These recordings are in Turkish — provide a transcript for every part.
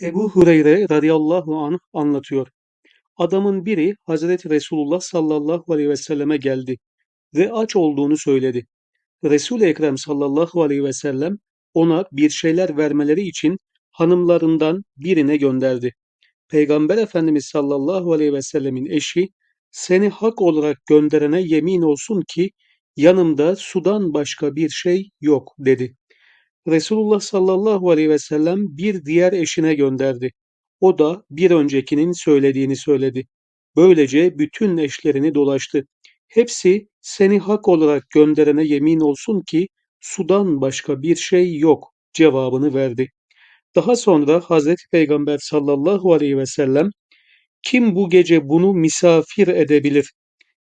Ebu Hureyre radıyallahu anh anlatıyor. Adamın biri Hazreti Resulullah sallallahu aleyhi ve selleme geldi ve aç olduğunu söyledi. Resul-i Ekrem sallallahu aleyhi ve sellem ona bir şeyler vermeleri için hanımlarından birine gönderdi. Peygamber Efendimiz sallallahu aleyhi ve sellemin eşi seni hak olarak gönderene yemin olsun ki yanımda sudan başka bir şey yok dedi. Resulullah sallallahu aleyhi ve sellem bir diğer eşine gönderdi. O da bir öncekinin söylediğini söyledi. Böylece bütün eşlerini dolaştı. Hepsi seni hak olarak gönderene yemin olsun ki sudan başka bir şey yok cevabını verdi. Daha sonra Hazreti Peygamber sallallahu aleyhi ve sellem kim bu gece bunu misafir edebilir?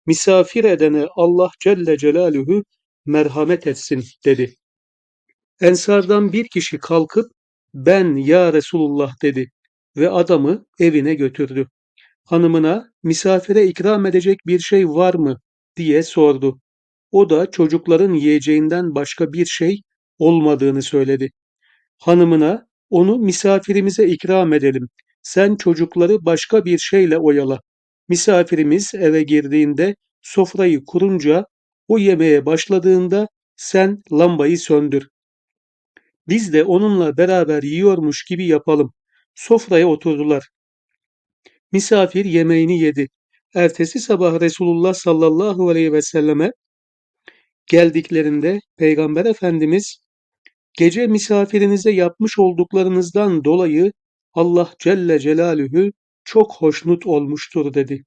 Misafir edene Allah Celle Celaluhu merhamet etsin dedi. Ensardan bir kişi kalkıp ben ya Resulullah dedi ve adamı evine götürdü. Hanımına misafire ikram edecek bir şey var mı diye sordu. O da çocukların yiyeceğinden başka bir şey olmadığını söyledi. Hanımına onu misafirimize ikram edelim. Sen çocukları başka bir şeyle oyala. Misafirimiz eve girdiğinde sofrayı kurunca o yemeğe başladığında sen lambayı söndür. Biz de onunla beraber yiyormuş gibi yapalım. Sofraya oturdular. Misafir yemeğini yedi. Ertesi sabah Resulullah sallallahu aleyhi ve selleme geldiklerinde Peygamber Efendimiz gece misafirinize yapmış olduklarınızdan dolayı Allah Celle Celaluhu çok hoşnut olmuştur dedi.